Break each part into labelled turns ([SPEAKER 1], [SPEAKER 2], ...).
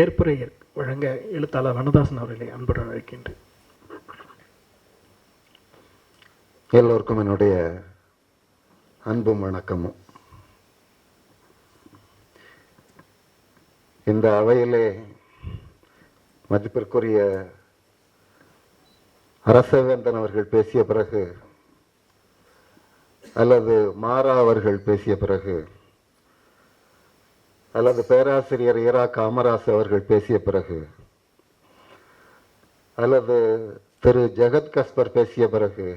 [SPEAKER 1] ஏற்புரை வழங்க எழுத்தாளர் அனுதாசன் அவர்களை அன்புடன் அழைக்கின்றேன்.
[SPEAKER 2] எல்லோருக்கும் என்னுடைய அன்பும் வணக்கமும். இந்த அவையிலே மதிப்பிற்குரிய அரசவேந்தன் அவர்கள் பேசிய பிறகு அல்லது மாறா அவர்கள் பேசிய பிறகு அல்லது பேராசிரியர் இரா காமராஸ் அவர்கள் பேசிய பிறகு அல்லது திரு ஜெகத் கஸ்பர் பேசிய பிறகு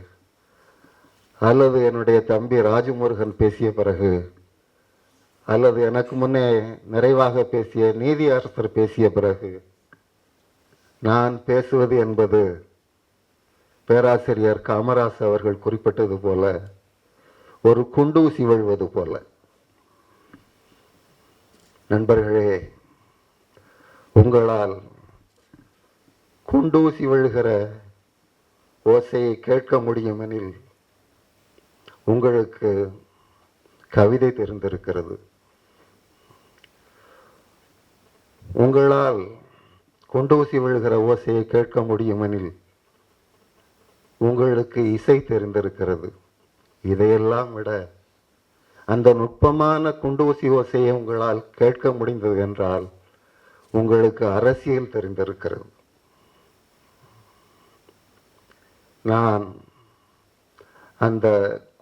[SPEAKER 2] அல்லது என்னுடைய தம்பி ராஜமுருகன் பேசிய பிறகு அல்லது எனக்கு முன்னே நிறைவாக பேசிய நீதி அரசர் பேசிய பிறகு நான் பேசுவது என்பது பேராசிரியர் காமராஸ் அவர்கள் குறிப்பிட்டது போல ஒரு குண்டூசி விழுவது போல. நண்பர்களே உங்களால் குண்டூசி விழுகிற ஓசையை கேட்க முடியுமெனில் உங்களுக்கு கவிதை தெரிந்திருக்கிறது. உங்களால் குண்டூசி விழுகிற ஓசையை கேட்க முடியுமெனில் உங்களுக்கு இசை தெரிந்திருக்கிறது. இதையெல்லாம் விட அந்த நுட்பமான குண்டூசி ஓசையை உங்களால் கேட்க முடிந்தது என்றால் உங்களுக்கு அரசியல் தெரிந்திருக்கிறது. நான் அந்த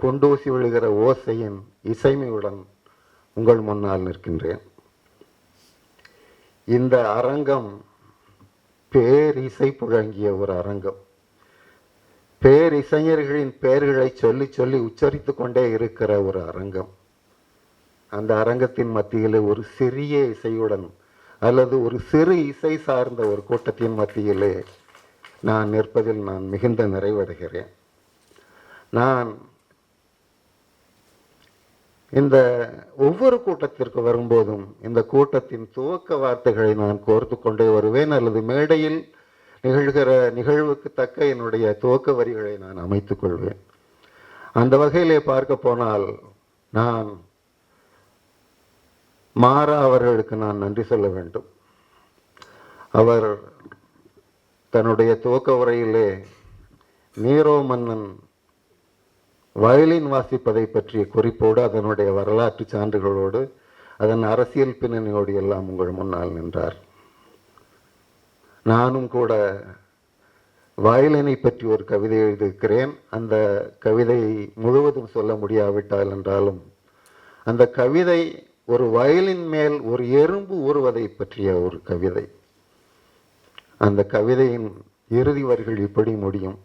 [SPEAKER 2] குண்டூசி விழுகிற ஓசையின் இசைமையுடன் உங்கள் முன்னால் நிற்கின்றேன். இந்த அரங்கம் பேரிசை புழங்கிய ஒரு அரங்கம். பேரிசைஞர்களின் பெயர்களை சொல்லி சொல்லி உச்சரித்து கொண்டே இருக்கிற ஒரு அரங்கம். அந்த அரங்கத்தின் மத்தியிலே ஒரு சிறிய இசையுடன் அல்லது ஒரு சிறு இசை சார்ந்த ஒரு கூட்டத்தின் மத்தியிலே நான் நிற்பதில் நான் மிகுந்த நிறைவடைகிறேன். நான் இந்த ஒவ்வொரு கூட்டத்திற்கு வரும்போதும் இந்த கூட்டத்தின் துவக்க வார்த்தைகளை நான் கோர்த்து கொண்டே வருவேன் அல்லது மேடையில் நிகழ்கிற நிகழ்வுக்கு தக்க என்னுடைய துவக்க வரிகளை நான் அமைத்துக் கொள்வேன். அந்த வகையிலே பார்க்க போனால் நான் மாறா அவர்களுக்கு நான் நன்றி சொல்ல வேண்டும். அவர் தன்னுடைய துவக்க உரையிலே நீரோ மன்னன் வயலின் வாசிப்பதை பற்றிய குறிப்போடு அதனுடைய வரலாற்று சான்றுகளோடு அதன் அரசியல் பின்னணியோடு எல்லாம் உங்கள் முன்னால் நின்றார். நானும் கூட வயலினை பற்றி ஒரு கவிதை எழுதியிருக்கிறேன். அந்த கவிதை முழுவதும் சொல்ல முடியாவிட்டால் என்றாலும் அந்த கவிதை ஒரு வயலின் மேல் ஒரு எறும்பு ஊறுவதை பற்றிய ஒரு கவிதை. அந்த கவிதையின் இறுதி வரிகள் இப்படி முடியும்.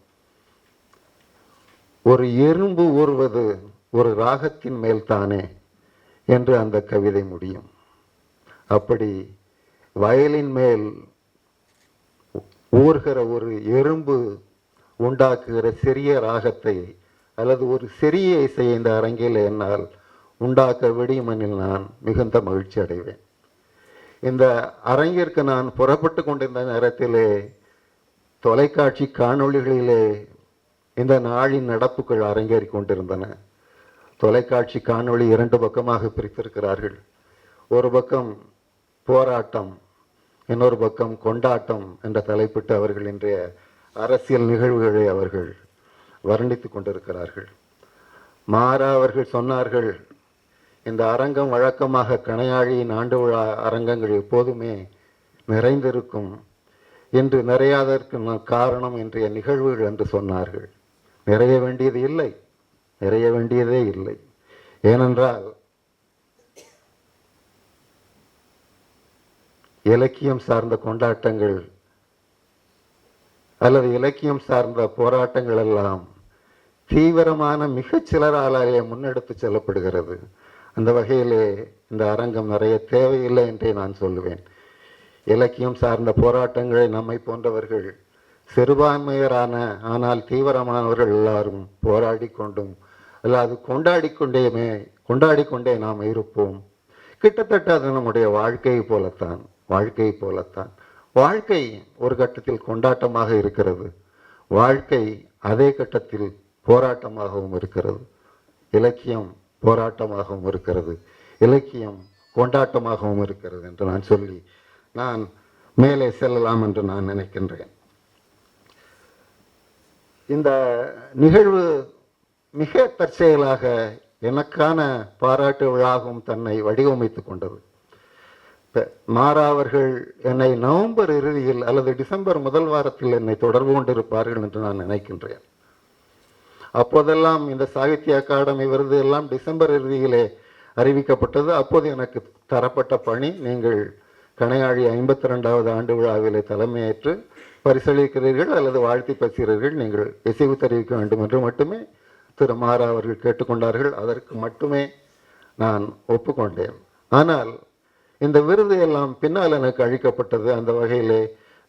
[SPEAKER 2] ஒரு எறும்பு ஊறுவது ஒரு ராகத்தின் மேல் தானே என்று அந்த கவிதை முடியும். அப்படி வயலின் மேல் ஊர்கிற ஒரு எறும்பு உண்டாக்குகிற சிறிய ராகத்தை அல்லது ஒரு சிறிய இசையை இந்த அரங்கில் என்னால் உண்டாக்க விடியுமெனில் நான் மிகுந்த மகிழ்ச்சி அடைவேன். இந்த அரங்கிற்கு நான் புறப்பட்டு கொண்டிருந்த நேரத்திலே தொலைக்காட்சி காணொளிகளிலே இந்த நாளின் நடப்புகள் அரங்கேறி கொண்டிருந்தன. தொலைக்காட்சி காணொளி இரண்டு பக்கமாக பிரித்திருக்கிறார்கள். ஒரு பக்கம் போராட்டம் இன்னொரு பக்கம் கொண்டாட்டம் என்ற தலைப்பிட்டு அவர்கள் இன்றைய அரசியல் நிகழ்வுகளை அவர்கள் வர்ணித்துக் கொண்டிருக்கிறார்கள். மாறா அவர்கள் சொன்னார்கள் இந்த அரங்கம் வழக்கமாக கணையாழியின் ஆண்டு விழா அரங்கங்கள் எப்போதுமே நிறைந்திருக்கும் என்று நிறையாததற்கு காரணம் இன்றைய நிகழ்வுகள் என்று சொன்னார்கள். நிறைய வேண்டியது இல்லை. நிறைய வேண்டியதே இல்லை. ஏனென்றால் இலக்கியம் சார்ந்த கொண்டாட்டங்கள் அல்லது இலக்கியம் சார்ந்த போராட்டங்கள் எல்லாம் தீவிரமான மிகச் சிலராலேயே முன்னெடுத்து செல்லப்படுகிறது. அந்த வகையிலே இந்த அரங்கம் நிறைய தேவையில்லை என்றே நான் சொல்லுவேன். இலக்கியம் சார்ந்த போராட்டங்களை நம்மை போன்றவர்கள் சிறுபான்மையரான ஆனால் தீவிரமானவர்கள் எல்லாரும் போராடி கொண்டும் அல்லாது கொண்டாடி கொண்டேமே கொண்டாடி கொண்டே நாம் இருப்போம். கிட்டத்தட்ட அது நம்முடைய வாழ்க்கை போலத்தான் வாழ்க்கை போலத்தான். வாழ்க்கை ஒரு கட்டத்தில் கொண்டாட்டமாக இருக்கிறது. வாழ்க்கை அதே கட்டத்தில் போராட்டமாகவும் இருக்கிறது. இலக்கியம் போராட்டமாகவும் இருக்கிறது இலக்கியம் கொண்டாட்டமாகவும் இருக்கிறது என்று நான் சொல்லி நான் மேலே செல்லலாம் என்று நான் நினைக்கின்றேன். இந்த நிகழ்வு மிக தற்செயலாக எனக்கான பாராட்டு விழாவும் தன்னை வடிவமைத்துக் கொண்டது. மாறா அவர்கள் என்னை நவம்பர் இறுதியில் அல்லது டிசம்பர் முதல் வாரத்தில் என்னை தொடர்பு கொண்டிருப்பார்கள் என்று நான் நினைக்கின்றேன். அப்போதெல்லாம் இந்த சாகித்ய அகாடமி விருது எல்லாம் டிசம்பர் இறுதியிலே அறிவிக்கப்பட்டது. அப்போது எனக்கு தரப்பட்ட பணி நீங்கள் கணையாழி ஐம்பத்தி ரெண்டாவது ஆண்டு விழாவிலே தலைமையேற்று பரிசளிக்கிறீர்கள் அல்லது வாழ்த்தி பேசுகிறீர்கள் நீங்கள் இசைவு தெரிவிக்க வேண்டும் என்று மட்டுமே திரு மாரா அவர்கள் கேட்டுக்கொண்டார்கள். அதற்கு மட்டுமே நான் ஒப்புக்கொண்டேன். ஆனால் இந்த விருது எல்லாம் பின்னால் எனக்கு அழிக்கப்பட்டது அந்த வகையிலே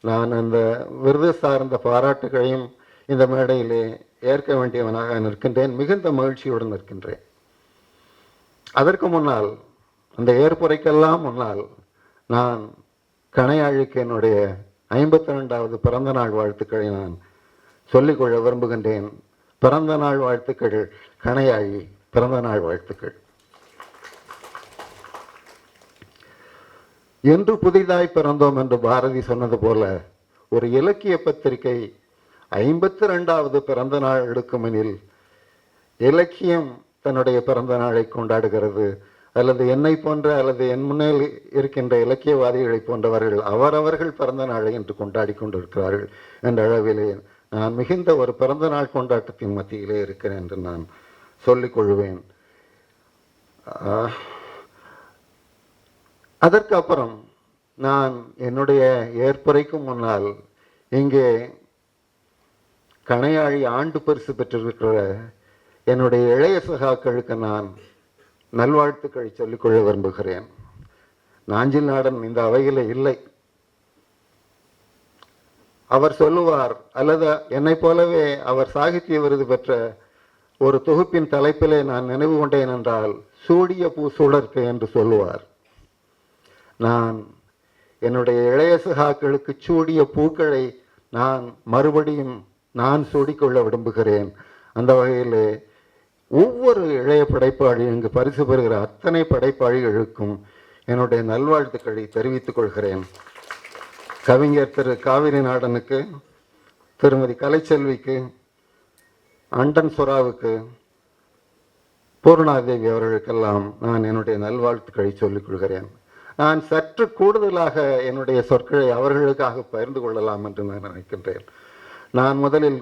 [SPEAKER 2] நான் அந்த விருது சார்ந்த பாராட்டுகளையும் இந்த மேடையிலே ஏற்க வேண்டியவனாக நிற்கின்றேன் மிகுந்த மகிழ்ச்சியுடன் நிற்கின்றேன். அதற்கு முன்னால் அந்த ஏற்புரைக்கெல்லாம் முன்னால் நான் கணையாழிக்கு என்னுடைய ஐம்பத்தி ரெண்டாவது பிறந்த நாள் வாழ்த்துக்களை நான் சொல்லிக்கொள்ள விரும்புகின்றேன். பிறந்த நாள் வாழ்த்துக்கள் கணையாழி பிறந்த நாள் வாழ்த்துக்கள். என்று புதிதாய் பிறந்தோம் என்று பாரதி சொன்னது போல ஒரு இலக்கிய பத்திரிகை ஐம்பத்தி ரெண்டாவது பிறந்த நாள் எடுக்குமெனில் இலக்கியம் தன்னுடைய பிறந்த நாளை கொண்டாடுகிறது. அல்லது என்னை போன்ற அல்லது என் முன்னில் இருக்கின்ற இலக்கியவாதிகளை போன்றவர்கள் அவரவர்கள் பிறந்த நாளை என்று கொண்டாடி கொண்டிருக்கிறார்கள் என்ற அளவிலே நான் மிகுந்த ஒரு பிறந்த நாள் கொண்டாட்டத்தின் மத்தியிலே இருக்கிறேன் என்று நான் சொல்லிக் கொள்வேன். அதற்கு அப்புறம் நான் என்னுடைய ஏற்புரைக்கும் முன்னால் இங்கே கணையாழி ஆண்டு பரிசு பெற்றிருக்கிற என்னுடைய இளைய சகாக்களுக்கு நான் நல்வாழ்த்துக்களை சொல்லிக்கொள்ள விரும்புகிறேன். நாஞ்சில் நாடன் இந்த அவையில் இல்லை. அவர் சொல்லுவார் அல்லது என்னைப் போலவே அவர் சாகித்ய விருது பெற்ற ஒரு தொகுப்பின் தலைப்பிலே நான் நினைவு கொண்டேன் என்றால் சூடிய பூ சுடர்க்கு என்று சொல்லுவார். நான் என்னுடைய இளைய சகாக்களுக்கு சூடிய பூக்களை நான் மறுபடியும் நான் சூடிக்கொள்ள விரும்புகிறேன். அந்த வகையில் ஒவ்வொரு இளைய படைப்பாளி இங்கு பரிசு பெறுகிற அத்தனை படைப்பாளிகளுக்கும் என்னுடைய நல்வாழ்த்துக்களை தெரிவித்துக் கொள்கிறேன். கவிஞர் திரு காவிரி நாடனுக்கு திருமதி கலைச்செல்விக்கு அண்டன் சுறாவுக்கு பூர்ணாதேவி அவர்களுக்கெல்லாம் நான் என்னுடைய நல்வாழ்த்துக்களை சொல்லிக் கொள்கிறேன். நான் சற்று கூடுதலாக என்னுடைய சொற்களை அவர்களுக்காக பகிர்ந்து கொள்ளலாம் என்று நான் நினைக்கின்றேன். நான் முதலில்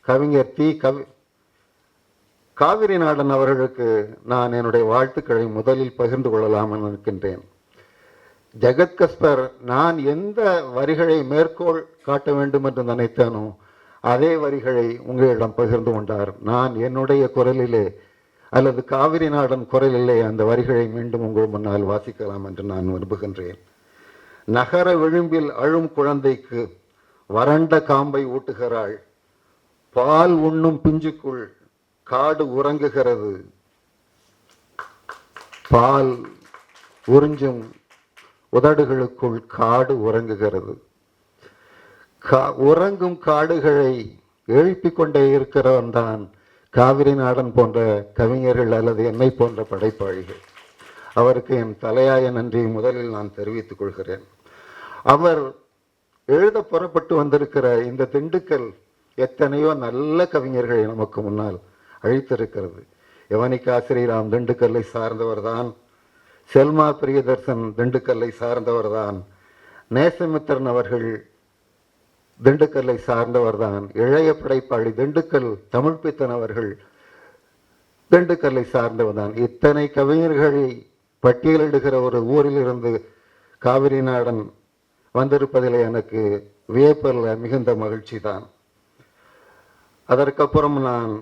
[SPEAKER 2] கவிஞர் தி கவி காவிரி நாடன் அவர்களுக்கு நான் என்னுடைய வாழ்த்துக்களை முதலில் பகிர்ந்து கொள்ளலாம் என நினைக்கின்றேன். ஜெகத் கஸ்பர் நான் எந்த வரிகளை மேற்கோள் காட்ட வேண்டும் என்று நினைத்தேனோ அதே வரிகளை உங்களிடம் பகிர்ந்து கொண்டார். நான் என்னுடைய குரலிலே அல்லது காவிரி நாடன் குரலிலே அந்த வரிகளை மீண்டும் உங்கள் முன்னால் வாசிக்கலாம் என்று நான் விரும்புகின்றேன். நகர விளிம்பில் அழும் குழந்தைக்கு வறண்ட காம்பை ஊட்டுகிறாள். பால் உண்ணும் பிஞ்சுக்குள் காடு உறங்குகிறது. பால் உறிஞ்சும் உதடுகளுக்குள் காடு உறங்குகிறது. கா- உறங்கும் காடுகளை எழுப்பிக் கொண்டே இருக்கிறவன் தான் காவிரி நாடன் போன்ற கவிஞர்கள் அல்லது என்னை போன்ற படைப்பாளிகள். அவருக்கு என் தலையாய நன்றியை முதலில் நான் தெரிவித்துக் கொள்கிறேன். அவர் எழுத புறப்பட்டு வந்திருக்கிற இந்த திண்டுக்கல் எத்தனையோ நல்ல கவிஞர்களை நமக்கு முன்னால் அழித்திருக்கிறது. யவனிகா ஸ்ரீராம் திண்டுக்கல்லை சார்ந்தவர்தான். செல்மா பிரியதர்சன் திண்டுக்கல்லை சார்ந்தவர்தான். நேசமித்திரன் அவர்கள் திண்டுக்கல்லை சார்ந்தவர்தான். இளைய படைப்பாளி திண்டுக்கல் தமிழ் பித்தன் அவர்கள் திண்டுக்கல்லை சார்ந்தவர்தான். இத்தனை கவிஞர்களை பட்டியலிடுகிற ஒரு ஊரிலிருந்து காவிரி நாடன் வந்திருப்பதில் எனக்கு வியப்பில் மிகுந்த மகிழ்ச்சி தான் அதற்கப்புறம் நான்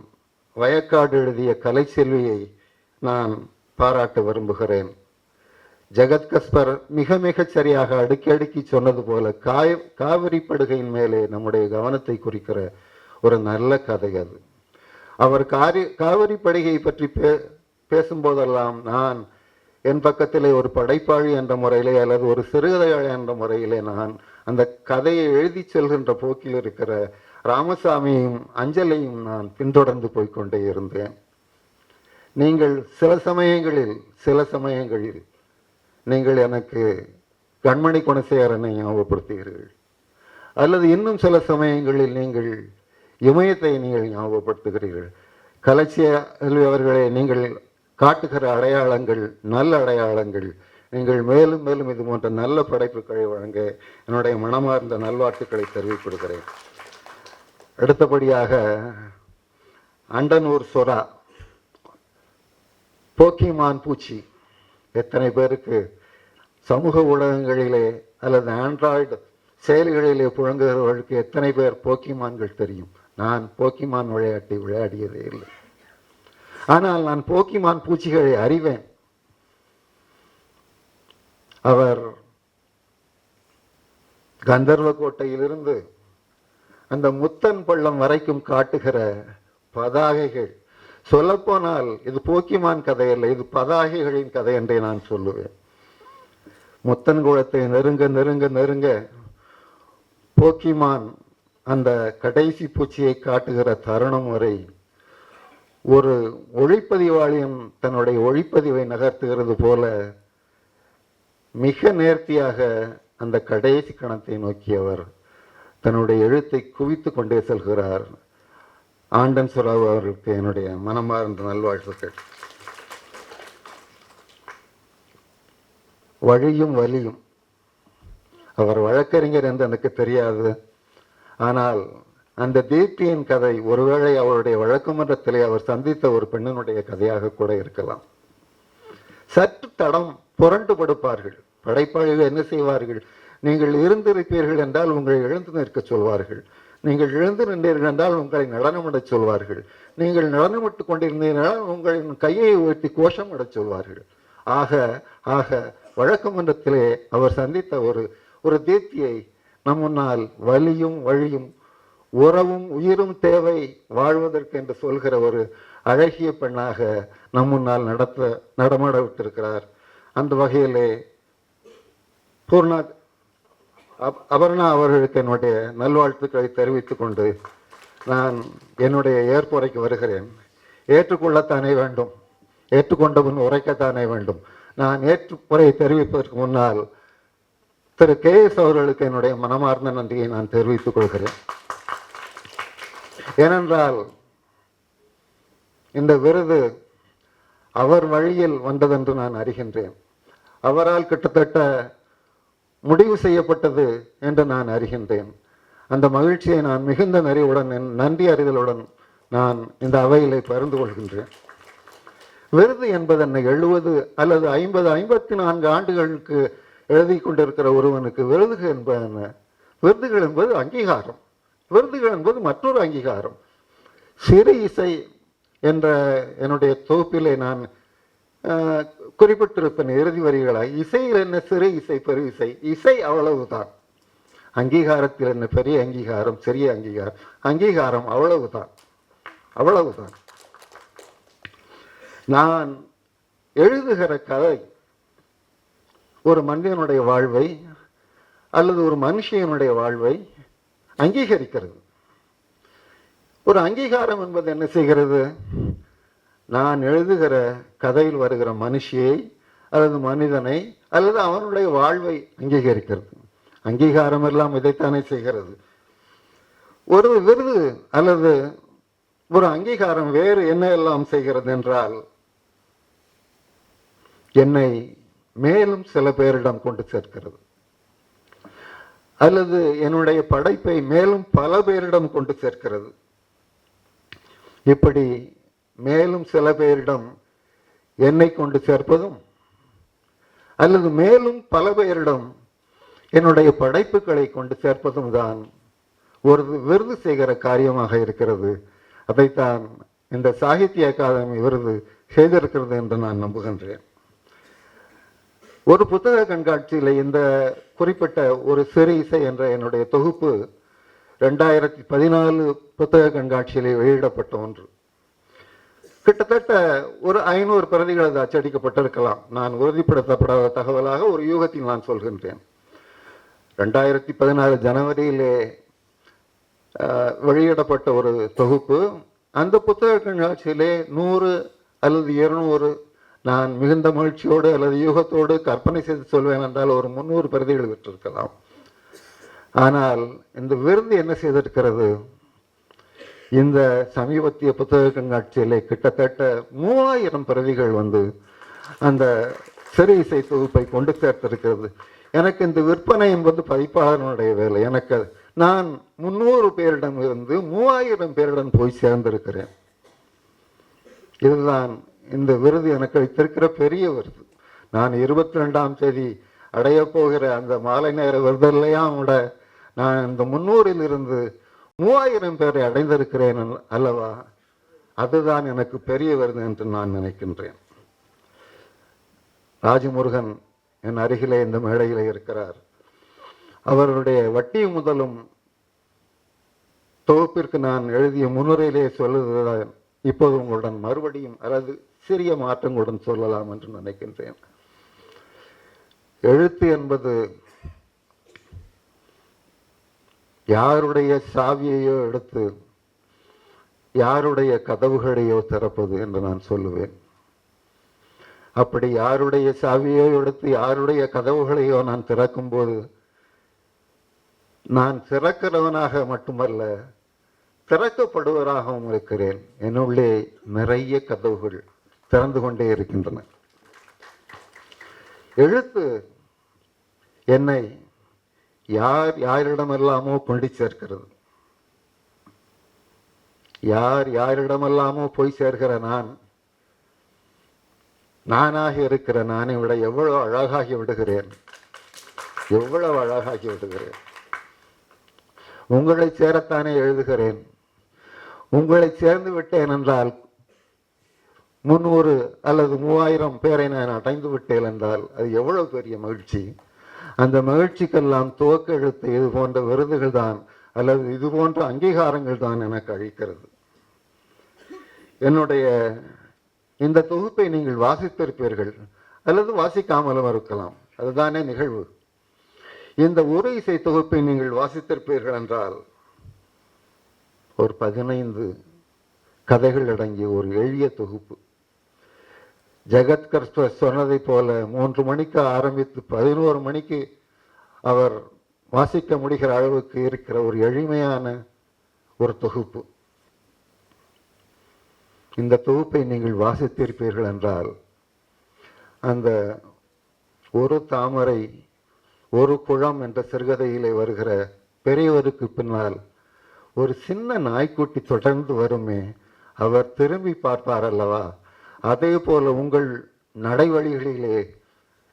[SPEAKER 2] வயக்காடு எழுதிய கலைச்செல்வியை நான் பாராட்ட விரும்புகிறேன். ஜெகத் கஸ்பர் மிக மிகச் சரியாக அடுக்கி அடுக்கி சொன்னது போல காய் காவிரி படுகையின் மேலே நம்முடைய கவனத்தை குறிக்கிற ஒரு நல்ல கதை அது. அவர் காரி காவிரி படுகையை பற்றி பே பேசும்போதெல்லாம் நான் என் பக்கத்திலே ஒரு படைப்பாளி என்ற முறையிலே அல்லது ஒரு சிறுகதையாளி என்ற முறையிலே நான் அந்த கதையை எழுதி செல்கின்ற போக்கில் இருக்கிற ராமசாமியும் அஞ்சலையும் நான் பின்தொடர்ந்து போய்க்கொண்டே இருந்தேன். நீங்கள் சில சமயங்களில் சில சமயங்களில் நீங்கள் எனக்கு கண்மணி குணசேகரனை ஞாபகப்படுத்துகிறீர்கள். அல்லது இன்னும் சில சமயங்களில் நீங்கள் இமயத்தை நீங்கள் ஞாபகப்படுத்துகிறீர்கள். கலட்சிய அவர்களை நீங்கள் காட்டுகிற அடையாளங்கள் நல்ல அடையாளங்கள். நீங்கள் மேலும் மேலும் இது போன்ற நல்ல படைப்புகளை வழங்க என்னுடைய மனமார்ந்த நல்வாழ்த்துக்களை தெரிவிக்கொடுக்கிறேன் அடுத்தபடியாக அண்டனூர் சொரா போக்கிமான் பூச்சி. எத்தனை பேருக்கு சமூக ஊடகங்களிலே அல்லது ஆண்ட்ராய்டு செயலிகளிலே புழங்குகிறவர்களுக்கு எத்தனை பேர் போக்கிமான்கள் தெரியும்? நான் போக்கிமான் விளையாட்டை விளையாடியதே இல்லை. ஆனால் நான் போக்கிமான் பூச்சிகளை அறிவேன். அவர் கந்தர்வ கோட்டையிலிருந்து அந்த முத்தன் பள்ளம் வரைக்கும் காட்டுகிற பதாகைகள். சொல்லப்போனால் இது போக்கிமான் கதை அல்ல இது பதாகைகளின் கதை என்றே நான் சொல்லுவேன். முத்தன் குளத்தை நெருங்க நெருங்க நெருங்க போக்கிமான் அந்த கடைசி பூச்சியை காட்டுகிற தருணம் வரை ஒரு ஒளிப்பதிவாளியும் தன்னுடைய ஒளிப்பதிவை நகர்த்துகிறது போல மிக நேர்த்தியாக அந்த கடைசி கணத்தை நோக்கி அவர் தன்னுடைய எழுத்தை குவித்து கொண்டே செல்கிறார். ஆண்டன் சுராவு அவர்களுக்கு என்னுடைய மனமார்ந்த நல்வாழ்த்துக்கள். வழியும் வலியும். அவர் வழக்கறிஞர் என்று எனக்கு தெரியாது. ஆனால் அந்த தீப்தியின் கதை ஒருவேளை அவருடைய வழக்குமன்றத்திலே அவர் சந்தித்த ஒரு பெண்ணினுடைய கதையாக கூட இருக்கலாம். சற்று தடம் புரண்டு படுப்பார்கள். படைப்பாளிகள் என்ன செய்வார்கள்? நீங்கள் இருந்திருப்பீர்கள் என்றால் உங்களை எழுந்து நிற்க சொல்வார்கள். நீங்கள் எழுந்து நின்றீர்கள் என்றால் உங்களை நடனமிடச் சொல்வார்கள். நீங்கள் நடனமிட்டுக் கொண்டிருந்தீர்கள் உங்களின் கையை உயர்த்தி கோஷமிடச் சொல்வார்கள். ஆக ஆக வழக்குமன்றத்திலே அவர் சந்தித்த ஒரு ஒரு தீப்தியை நம் முன்னால் வலியும் வழியும் உறவும் உயிரும் தேவை வாழ்வதற்கு என்று சொல்கிற ஒரு அழகிய பெண்ணாக நம் முன்னால் நடத்த நடமாட விட்டிருக்கிறார். அந்த வகையிலே பூர்ணா அப்- அபர்ணா அவர்களுக்கு என்னுடைய நல்வாழ்த்துக்களை தெரிவித்துக் கொண்டு நான் என்னுடைய ஏற்புரைக்கு வருகிறேன். ஏற்றுக்கொள்ளத்தானே வேண்டும். ஏற்றுக்கொண்ட முன் உரைக்கத்தானே வேண்டும். நான் ஏற்றுப்புறையை தெரிவிப்பதற்கு முன்னால் திரு கே எஸ் அவர்களுக்கு என்னுடைய மனமார்ந்த நன்றியை நான் தெரிவித்துக் கொள்கிறேன். ஏனென்றால் இந்த விருது அவர் வழியில் வந்ததென்று நான் அறிகின்றேன். அவரால் கிட்டத்தட்ட முடிவு செய்யப்பட்டது என்று நான் அறிகின்றேன். அந்த மகிழ்ச்சியை நான் மிகுந்த நிறைவுடன் என் நன்றி அறிதலுடன் நான் இந்த அவையிலே பகிர்ந்து கொள்கின்றேன். விருது என்பது என்ன எழுபது அல்லது ஐம்பது ஐம்பத்தி நான்கு ஆண்டுகளுக்கு எழுதி கொண்டிருக்கிற ஒருவனுக்கு விருதுகள் என்பது என்ன விருதுகள் என்பது அங்கீகாரம். விருதுகள் என்பது மற்றொரு அங்கீகாரம். சிறு இசை என்ற என்னுடைய தொகுப்பிலே நான் குறிப்பிட்டிருப்பேன் இறுதி வரிகளாய். இசையில் என்ன சிறு இசை பெரு இசை? இசை அவ்வளவுதான். அங்கீகாரத்தில் என்ன பெரிய அங்கீகாரம் சிறிய அங்கீகாரம்? அங்கீகாரம் அவ்வளவுதான். அவ்வளவுதான். நான் எழுதுகிற கதை ஒரு மனிதனுடைய வாழ்வை அல்லது ஒரு மனுஷியனுடைய வாழ்வை அங்கீகரிக்கிறது. ஒரு அங்கீகாரம் என்பது என்ன செய்கிறது? நான் எழுதுகிற கதையில் வருகிற மனுஷியை அல்லது மனிதனை அல்லது அவனுடைய வாழ்வை அங்கீகரிக்கிறது. அங்கீகாரம் எல்லாம் இதைத்தானே செய்கிறது. ஒரு விருது அல்லது ஒரு அங்கீகாரம் வேறு என்ன எல்லாம் செய்கிறது என்றால் என்னை மேலும் சில பேரிடம் கொண்டு சேர்க்கிறது. அல்லது என்னுடைய படைப்பை மேலும் பல பேரிடம் கொண்டு சேர்க்கிறது. இப்படி மேலும் சில பேரிடம் என்னை கொண்டு சேர்ப்பதும் அல்லது மேலும் பல பேரிடம் என்னுடைய படைப்புகளை கொண்டு சேர்ப்பதும் தான் ஒரு விருது செய்கிற காரியமாக இருக்கிறது. அதைத்தான் இந்த சாகித்ய அகாதமி விருது செய்திருக்கிறது என்று நான் நம்புகின்றேன். ஒரு புத்தக கண்காட்சியில் இந்த குறிப்பிட்ட ஒரு சிறு இசை என்ற என்னுடைய தொகுப்பு ரெண்டாயிரத்தி பதினாலு புத்தக கண்காட்சியில் வெளியிடப்பட்ட ஒன்று. கிட்டத்தட்ட ஒரு ஐநூறு பிரதிகள் அது அச்சடிக்கப்பட்டிருக்கலாம். நான் உறுதிப்படுத்தப்படாத தகவலாக ஒரு யூகத்தில் நான் சொல்கின்றேன். ரெண்டாயிரத்தி பதினாலு ஜனவரியிலே வெளியிடப்பட்ட ஒரு தொகுப்பு. அந்த புத்தக கண்காட்சியிலே நூறு அல்லது இருநூறு நான் மிகுந்த மகிழ்ச்சியோடு அல்லது யூகத்தோடு கற்பனை செய்து சொல்வேன் என்றால் ஒரு முந்நூறு பிரதிகள் விட்டிருக்கலாம் ஆனால் இந்த விருந்து என்ன செய்திருக்கிறது? இந்த சமீபத்திய புத்தக கண்காட்சியிலே கிட்டத்தட்ட மூவாயிரம் பிரதிகள் வந்து அந்த சிறு இசை தொகுப்பை கொண்டு சேர்த்திருக்கிறது. எனக்கு இந்த விற்பனை என்பது பதிப்பாளனுடைய வேலை. எனக்கு நான் முந்நூறு பேரிடம் இருந்து மூவாயிரம் பேரிடம் போய் சேர்ந்திருக்கிறேன். இதுதான் இந்த விருது எனக்கு வைத்திருக்கிற பெரிய விருது. நான் இருபத்தி ரெண்டாம் தேதி அடைய போகிற அந்த மாலை நேர விருதெல்லாம் விட நான் இந்த முன்னூறில் இருந்து மூவாயிரம் பேரை அடைந்திருக்கிறேன் அல்லவா? அதுதான் எனக்கு பெரிய விருது என்று நான் நினைக்கின்றேன். ராஜமுருகன் என் அருகிலே இந்த மேடையிலே இருக்கிறார். அவருடைய வட்டி முதலும் தொகுப்பிற்கு நான் எழுதிய முன்னுரையிலே சொல்லுவதுதான் இப்போது உங்களுடன் மறுபடியும் அல்லது சிறிய மாற்றங்களுடன் சொல்லலாம் என்று நினைக்கின்றேன். எழுத்து என்பது யாருடைய சாவியையோ எடுத்து யாருடைய கதவுகளையோ திறப்பது என்று நான் சொல்லுவேன். அப்படி யாருடைய சாவியோ எடுத்து யாருடைய கதவுகளையோ நான் திறக்கும்போது நான் திறக்கிறவனாக மட்டுமல்ல திறக்கப்படுவராகவும் இருக்கிறேன். என்னுள்ளே நிறைய கதவுகள். திறந்து கொண்டே இருக்கின்றன. எழுத்து என்னை யார் யாரிடமெல்லாமோ கொண்டு சேர்க்கிறது. யார் யாரிடமெல்லாமோ போய் சேர்கிற நான் நானாக இருக்கிற நானை விட எவ்வளவு அழகாகி விடுகிறேன். எவ்வளவு அழகாகி விடுகிறேன். உங்களை சேரத்தானே எழுதுகிறேன். உங்களை சேர்ந்து விட்டேன் என்றால் முன்னூறு அல்லது மூவாயிரம் பேரை நான் அடைந்து விட்டேன் என்றால் அது எவ்வளவு பெரிய மகிழ்ச்சி? அந்த மகிழ்ச்சிக்கெல்லாம் துவக்கெழுத்து இது போன்ற விருதுகள் தான் அல்லது இது போன்ற அங்கீகாரங்கள் தான் எனக்கு அளிக்கிறது. என்னுடைய இந்த தொகுப்பை நீங்கள் வாசித்திருப்பீர்கள் அல்லது வாசிக்காமலும் இருக்கலாம். அதுதானே நிகழ்வு. இந்த ஒரு இசை தொகுப்பை நீங்கள் வாசித்திருப்பீர்கள் என்றால் ஒரு பதினைந்து கதைகள் அடங்கிய ஒரு எளிய தொகுப்பு. ஜெகத்கர் சொன்னதைப் போல மூன்று மணிக்கு ஆரம்பித்து பதினோரு மணிக்கு அவர் வாசிக்க முடிகிற அளவுக்கு இருக்கிற ஒரு எளிமையான ஒரு தொகுப்பு. இந்த தொகுப்பை நீங்கள் வாசித்திருப்பீர்கள் என்றால் அந்த ஒரு தாமரை ஒரு குளம் என்ற சிறுகதையிலே வருகிற பெரியவருக்கு பின்னால் ஒரு சின்ன நாய்க்குட்டி தொடர்ந்து வருமே அவர் திரும்பி பார்ப்பார் அல்லவா? அதே போல் உங்கள் நடைவழிகளிலே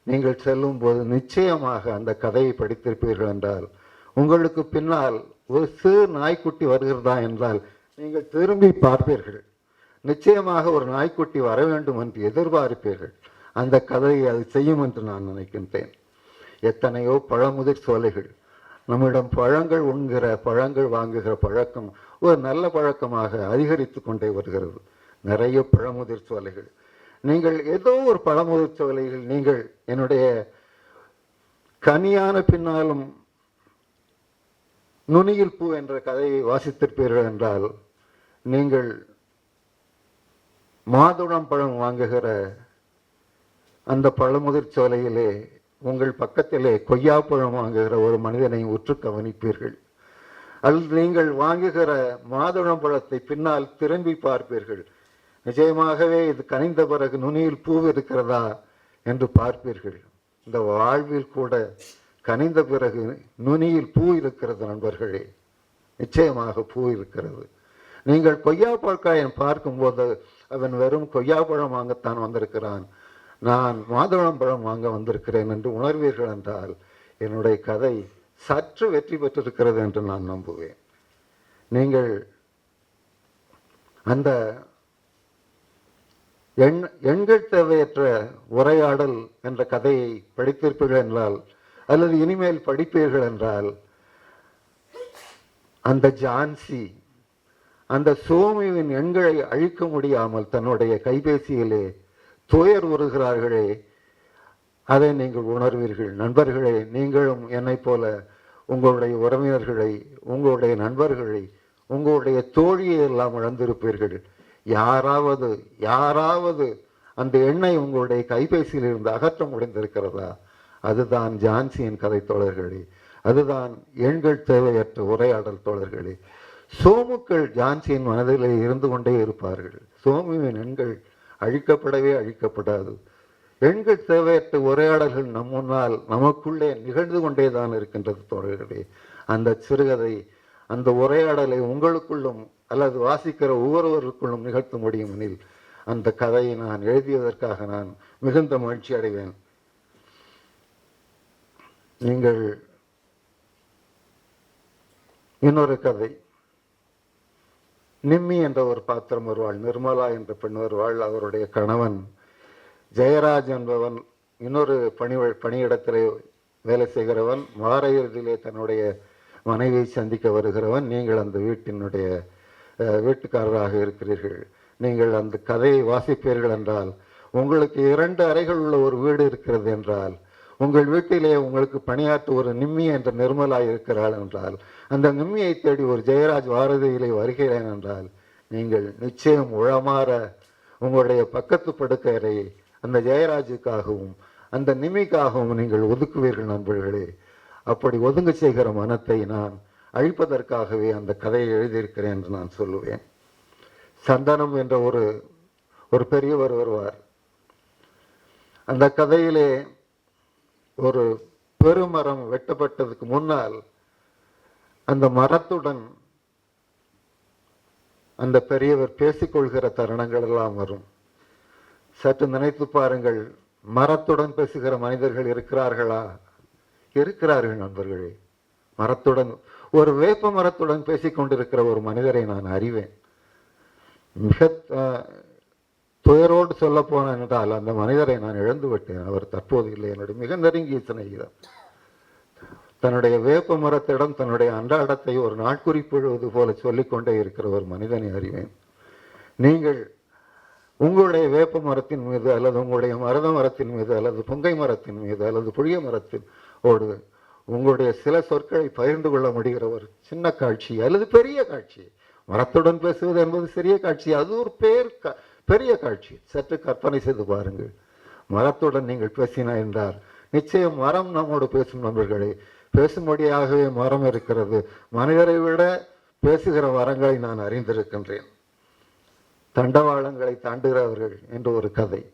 [SPEAKER 2] நீங்கள் செல்லும் போது நிச்சயமாக அந்த கதையை படித்திருப்பீர்கள் என்றால் உங்களுக்கு பின்னால் ஒரு சிறு நாய்க்குட்டி வருகிறதா என்றால் நீங்கள் திரும்பி பார்ப்பீர்கள். நிச்சயமாக ஒரு நாய்க்குட்டி வர வேண்டும் என்று எதிர்பார்ப்பீர்கள். அந்த கதையை அது செய்யும் என்று நான் நினைக்கின்றேன். எத்தனையோ பழமுதிர் சோலைகள் நம்மிடம் பழங்கள் உண்கிற பழங்கள் வாங்குகிற பழக்கம் ஒரு நல்ல பழக்கமாக அதிகரித்து கொண்டே வருகிறது. நிறைய பழமுதிர் சோலைகள் நீங்கள் ஏதோ ஒரு பழமுதிர் சோலைகள் நீங்கள் என்னுடைய கனியான பின்னாலும் நுனியில் பூ என்ற கதையை வாசித்திருப்பீர்கள் என்றால் நீங்கள் மாதுளம் பழம் வாங்குகிற அந்த பழமுதிர் சோலையிலே உங்கள் பக்கத்திலே கொய்யாப்பழம் வாங்குகிற ஒரு மனிதனை உற்று கவனிப்பீர்கள். அல்லது நீங்கள் வாங்குகிற மாதுளம் பழத்தை பின்னால் திரும்பி பார்ப்பீர்கள். நிச்சயமாகவே இது கனிந்த பிறகு நுனியில் பூ இருக்கிறதா என்று பார்ப்பீர்கள். இந்த வாழ்வில் கூட கனிந்த பிறகு நுனியில் பூ இருக்கிறது நண்பர்களே. நிச்சயமாக பூ இருக்கிறது. நீங்கள் கொய்யாப்பழக்காயன் பார்க்கும்போது அவன் வெறும் கொய்யாப்பழம் வாங்கத்தான் வந்திருக்கிறான். நான் மாதுளம் பழம் வாங்க வந்திருக்கிறேன் என்று உணர்வீர்கள் என்றால் என்னுடைய கதை சற்று வெற்றி பெற்றிருக்கிறது என்று நான் நம்புவேன். நீங்கள் அந்த எண் எண்கள் தேவையற்ற உரையாடல் என்ற கதையை படித்திருப்பீர்கள் என்றால் அல்லது இனிமேல் படிப்பீர்கள் என்றால் அந்த ஜான்சி அந்த சோமியின் எண்களை அழிக்க முடியாமல் தன்னுடைய கைபேசியிலே துயர் உறுகிறார்களே அதை நீங்கள் உணர்வீர்கள். நண்பர்களே நீங்களும் என்னைப் போல உங்களுடைய உறவினர்களை உங்களுடைய நண்பர்களை உங்களுடைய தோழியை எல்லாம் இழந்திருப்பீர்கள். யாராவது யாராவது அந்த எண்ணை உங்களுடைய கைபேசியில் இருந்து அகற்ற முடிந்திருக்கிறதா? அதுதான் ஜான்சியின் கதை தோழர்களே. அதுதான் எண்கள் தேவையற்ற உரையாடல் தோழர்களே. சோமுக்கள் ஜான்சியின் மனதிலே இருந்து கொண்டே இருப்பார்கள். சோமுவின் எண்கள் அழிக்கப்படவே அழிக்கப்படாது. எண்கள் தேவையற்ற உரையாடல்கள் நம் முன்னால் நமக்குள்ளே நிகழ்ந்து கொண்டேதான் இருக்கின்றது தோழர்களே. அந்த சிறுகதை அந்த உரையாடலை உங்களுக்குள்ளும் அல்லது வாசிக்கிற ஒவ்வொருவருக்குள்ளும் நிகழ்த்த முடியும் எனில் அந்த கதையை நான் எழுதியதற்காக நான் மிகுந்த மகிழ்ச்சி அடைவேன். நீங்கள் இன்னொரு கதை. நிம்மி என்ற ஒரு பாத்திரம் வருவாள் நிர்மலா என்ற பெண் வருவாள் அவருடைய கணவன் ஜெயராஜ் என்பவன் இன்னொரு பணி பணியிடத்திலே வேலை செய்கிறவன் வார இறுதியிலே தன்னுடைய மனைவியை சந்திக்க வருகிறவன் நீங்கள் அந்த வீட்டினுடைய வீட்டுக்காரராக இருக்கிறீர்கள். நீங்கள் அந்த கதையை வாசிப்பீர்கள் என்றால் உங்களுக்கு இரண்டு அறைகள் உள்ள ஒரு வீடு இருக்கிறது என்றால் உங்கள் வீட்டிலே உங்களுக்கு பணியாற்ற ஒரு நிம்மி என்ற நிர்மலாய் இருக்கிறாள் என்றால் அந்த நிம்மியை தேடி ஒரு ஜெயராஜ் வாரதியிலே வருகிறேன் என்றால் நீங்கள் நிச்சயம் உளமாற உங்களுடைய பக்கத்து படுக்கை அறையை அந்த ஜெயராஜுக்காகவும் அந்த நிம்மிக்காகவும் நீங்கள் ஒதுக்குவீர்கள் நண்பர்களே. அப்படி ஒதுங்க செய்கிற மனத்தை நான் அழிப்பதற்காகவே அந்த கதையை எழுதியிருக்கிறேன் என்று நான் சொல்லுவேன். சந்தனம் என்ற ஒரு ஒரு பெரியவர் வருவார். அந்த கதையிலே ஒரு பெருமரம் வெட்டப்பட்டதுக்கு முன்னால் அந்த மரத்துடன் அந்த பெரியவர் பேசிக்கொள்கிற தருணங்கள் எல்லாம் வரும். சற்று நினைத்து பாருங்கள் மரத்துடன் பேசுகிற மனிதர்கள் இருக்கிறார்களா? இருக்கிறார்கள் நண்பர்களே. மரத்துடன் ஒரு வேப்ப மரத்துடன் பேசிக் கொண்டிருக்கிற ஒரு மனிதரை நான் அறிவேன். மிக துயரோடு சொல்ல போனேன் என்றால் அந்த மனிதரை நான் இழந்து விட்டேன். அவர் தற்போது இல்லை. என்னுடைய மிக நெருங்கிய சிநேகிதர் தன்னுடைய வேப்ப மரத்திடம் தன்னுடைய அன்றாடத்தை ஒரு நாட்குறிப்பிழுவது போல சொல்லிக்கொண்டே இருக்கிற ஒரு மனிதனை அறிவேன். நீங்கள் உங்களுடைய வேப்ப மரத்தின் மீது அல்லது உங்களுடைய மருத மரத்தின் மீது அல்லது பொங்கை மரத்தின் மீது அல்லது புளிய மரத்தின் ஓடு உங்களுடைய சில சொற்களை பகிர்ந்து கொள்ள முடிகிற ஒரு சின்ன காட்சி அல்லது பெரிய காட்சி. மரத்துடன் பேசுவது என்பது சிறிய காட்சி அது ஒரு பேர் க- பெரிய காட்சி. சற்று கற்பனை செய்து பாருங்கள். மரத்துடன் நீங்கள் பேசினா என்றால் நிச்சயம் மரம் நம்மோடு பேசும் நண்பர்களே. பேசும்படியாகவே மரம் இருக்கிறது. மனிதரை விட பேசுகிற மரங்களை நான் அறிந்திருக்கின்றேன். தண்டவாளங்களை தாண்டுகிறவர்கள் என்று ஒரு கதை.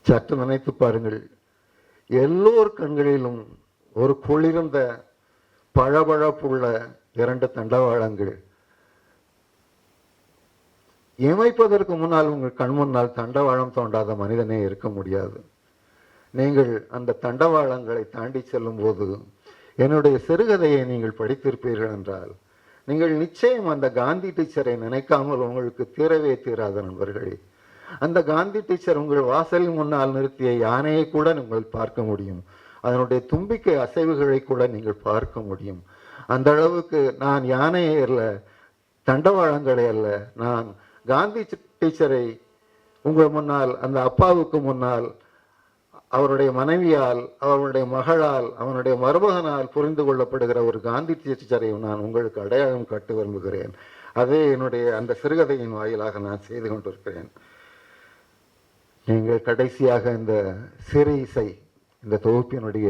[SPEAKER 2] சற்று நினைத்து பாருங்கள். எல்லோர் கண்களிலும் ஒரு குளிர்ந்த பழபழப்புள்ள இரண்டு தண்டவாளங்கள். இமைப்பதற்கு முன்னால் உங்கள் கண் முன்னால் தண்டவாளம் தோண்டாத மனிதனே இருக்க முடியாது. நீங்கள் அந்த தண்டவாளங்களை தாண்டி செல்லும் போது என்னுடைய சிறுகதையை நீங்கள் படித்திருப்பீர்கள் என்றால் நீங்கள் நிச்சயம் அந்த காந்தி டீச்சரை நினைக்காமல் உங்களுக்கு தீரவே தீராத நண்பர்களே. அந்த காந்தி டீச்சர் உங்கள் வாசலின் முன்னால் நிறுத்திய யானையை கூட நீங்கள் பார்க்க முடியும். அதனுடைய தும்பிக்கை அசைவுகளை கூட நீங்கள் பார்க்க முடியும். அந்த அளவுக்கு நான் யானையை அல்ல தண்டவாளங்களை அல்ல. நான் காந்தி டீச்சரை உங்கள் முன்னால் அந்த அப்பாவுக்கு முன்னால் அவருடைய மனைவியால் அவருடைய மகளால் அவனுடைய மருமகனால் புரிந்து கொள்ளப்படுகிற ஒரு காந்தி டீச்சரை நான் உங்களுக்கு அடையாளம் காட்ட விரும்புகிறேன். அதே என்னுடைய அந்த சிறுகதையின் வாயிலாக நான் செய்து கொண்டிருக்கிறேன். நீங்கள் கடைசியாக இந்த சிறு இசை இந்த தொகுப்பினுடைய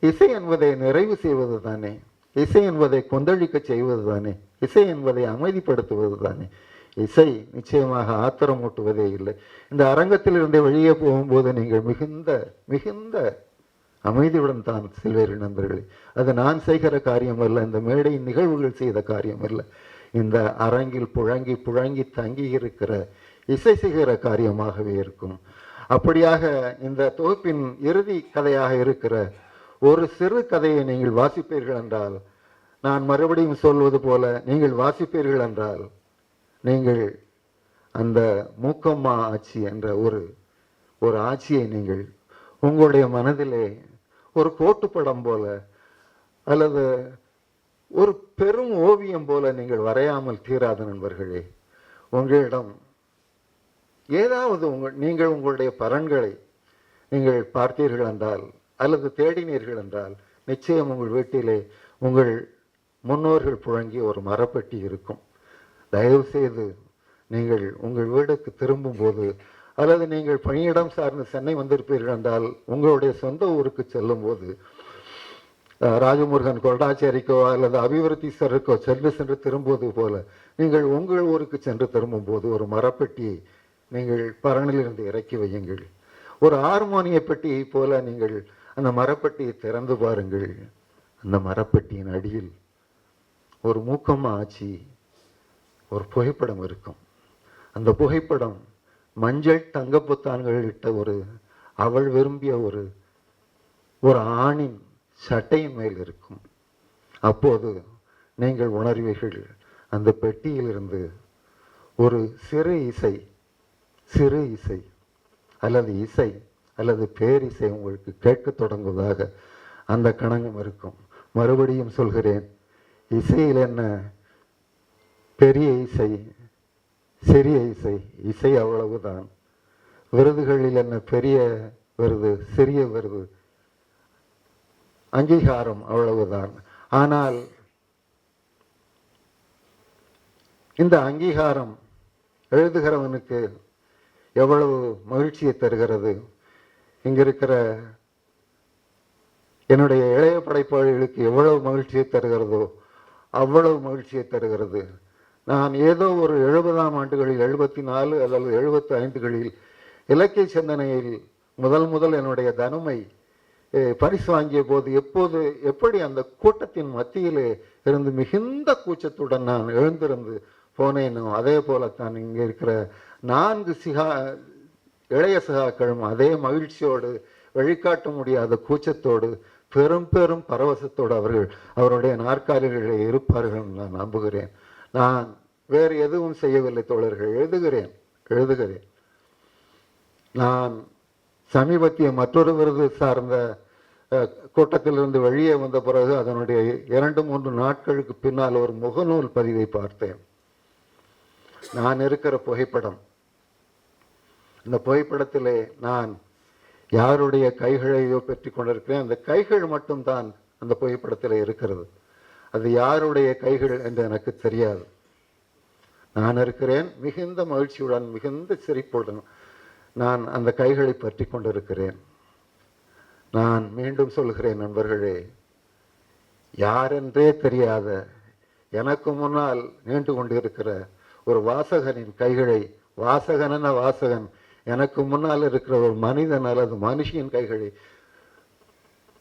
[SPEAKER 2] இசை என்பதை நிறைவு செய்வது தானே. இசை என்பதை கொந்தளிக்க செய்வது தானே. இசை என்பதை அமைதிப்படுத்துவது தானே. இசை நிச்சயமாக ஆத்திரமூட்டுவதே இல்லை. இந்த அரங்கத்திலிருந்து வெளியே போகும்போது நீங்கள் மிகுந்த மிகுந்த அமைதியுடன் தான் செல்வீர்கள் நண்பர்களே. அது நான் செய்கிற காரியம் அல்ல இந்த மேடை நிகழ்வுகள் செய்த காரியம் அல்ல இந்த அரங்கில் புழங்கி புழங்கி தங்கி இருக்கிற இசை செய்கிற காரியமாகவே இருக்கும். அப்படியாக இந்த தொகுப்பின் இறுதி கதையாக இருக்கிற ஒரு சிறு கதையை நீங்கள் வாசிப்பீர்கள் என்றால் நான் மறுபடியும் சொல்வது போல நீங்கள் வாசிப்பீர்கள் என்றால் நீங்கள் அந்த மூக்கம்மா ஆட்சி என்ற ஒரு ஒரு ஆட்சியை நீங்கள் உங்களுடைய மனதிலே ஒரு கோட்டுப்படம் போல அல்லது ஒரு பெரும் ஓவியம் போல நீங்கள் வரையாமல் தீராத நண்பர்களே உங்களிடம் ஏதாவது உங்கள் நீங்கள் உங்களுடைய பலன்களை நீங்கள் பார்த்தீர்கள் என்றால் அல்லது தேடினீர்கள் என்றால் நிச்சயம் உங்கள் வீட்டிலே உங்கள் முன்னோர்கள் புழங்கிய ஒரு மரப்பெட்டி இருக்கும். தயவு செய்து நீங்கள் உங்கள் வீடுக்கு திரும்பும்போது அல்லது நீங்கள் பணியிடம் சார்ந்து சென்னை வந்திருப்பீர்கள் என்றால் உங்களுடைய சொந்த ஊருக்கு செல்லும்போது ராஜமுருகன் கொரடாச்சேரிக்கோ அல்லது அபிவிருத்தீஸ்வரருக்கோ சென்று சென்று திரும்புவது போல நீங்கள் உங்கள் ஊருக்கு சென்று திரும்பும்போது ஒரு மரப்பெட்டியை நீங்கள் பரணிலிருந்து இறக்கி வையுங்கள். ஒரு ஹார்மோனிய பெட்டியை போல நீங்கள் அந்த மரப்பெட்டியை திறந்து பாருங்கள். அந்த மரப்பெட்டியின் அடியில் ஒரு மூக்கம்மா ஆச்சி ஒரு புகைப்படம் இருக்கும். அந்த புகைப்படம் மஞ்சள் தங்க புத்தான்கள் இட்ட ஒரு அவள் விரும்பிய ஒரு ஒரு ஆணின் சட்டையின் மேல் இருக்கும். அப்போது நீங்கள் உணர்வீர்கள் அந்த பெட்டியிலிருந்து ஒரு சிறு இசை சிறு இசை அல்லது இசை அல்லது பேரிசை உங்களுக்கு கேட்கத் தொடங்குவதாக அந்த கணங்கம் இருக்கும். மறுபடியும் சொல்கிறேன் இசையில் என்ன? பெரிய இசை சிறிய இசை இசை அவ்வளவுதான். விருதுகளில் என்ன பெரிய விருது சிறிய விருது? அங்கீகாரம் அவ்வளவுதான். ஆனால் இந்த அங்கீகாரம் எழுதுகிறவனுக்கு எவ்வளவு மகிழ்ச்சியை தருகிறது. இங்கிருக்கிற என்னுடைய இளைய படைப்பாளிகளுக்கு எவ்வளவு மகிழ்ச்சியை தருகிறதோ அவ்வளவு மகிழ்ச்சியை தருகிறது. நான் ஏதோ ஒரு எழுபதாம் ஆண்டுகளில் எழுபத்தி நாலு அல்லது எழுபத்தி ஐந்துகளில் இலக்கிய சிந்தனையில் முதல் முதல் என்னுடைய தனுமை பரிசு வாங்கிய போது எப்போது எப்படி அந்த கூட்டத்தின் மத்தியிலே இருந்து மிகுந்த கூச்சத்துடன் நான் எழுந்திருந்து போனேனோ அதே போலத்தான் இங்கே இருக்கிற நான்கு சிகா இளைய சகாக்களும் அதே மகிழ்ச்சியோடு வழிகாட்ட முடியாத கூச்சத்தோடு பெரும் பெரும் பரவசத்தோடு அவர்கள் அவருடைய நாற்காலிகளில் இருப்பார்கள் நான் நம்புகிறேன். நான் வேறு எதுவும் செய்யவில்லை தோழர்கள் எழுதுகிறேன் எழுதுகிறேன். நான் சமீபத்திய மற்றொரு விருது சார்ந்த கூட்டத்திலிருந்து வெளியே வந்த பிறகு அதனுடைய இரண்டு மூன்று நாட்களுக்கு பின்னால் ஒரு முகநூல் பதிவை பார்த்தேன். நான் இருக்கிற புகைப்படம். இந்த புகைப்படத்திலே நான் யாருடைய கைகளையோ பற்றி கொண்டிருக்கிறேன். அந்த கைகள் மட்டும்தான் அந்த புகைப்படத்தில் இருக்கிறது. அது யாருடைய கைகள் என்று எனக்கு தெரியாது. நான் இருக்கிறேன். மிகுந்த மகிழ்ச்சியுடன் மிகுந்த சிரிப்புடன் நான் அந்த கைகளை பற்றி கொண்டிருக்கிறேன். நான் மீண்டும் சொல்கிறேன் நண்பர்களே யாரென்றே தெரியாத எனக்கு முன்னால் நீண்டு கொண்டிருக்கிற ஒரு வாசகனின் கைகளை வாசகன வாசகன்? எனக்கு முன்னால் இருக்கிற ஒரு மனிதன் அல்லது மனுஷியின் கைகளை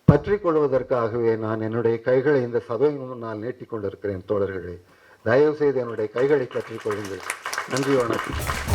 [SPEAKER 2] பற்றி கொள்வதற்காகவே நான் என்னுடைய கைகளை இந்த சபையின் முன்னால் நீட்டிக்கொண்டிருக்கிறேன் தோழர்களே. தயவுசெய்து என்னுடைய கைகளை பற்றிக் கொள்ளுங்கள் நன்றி வணக்கம்.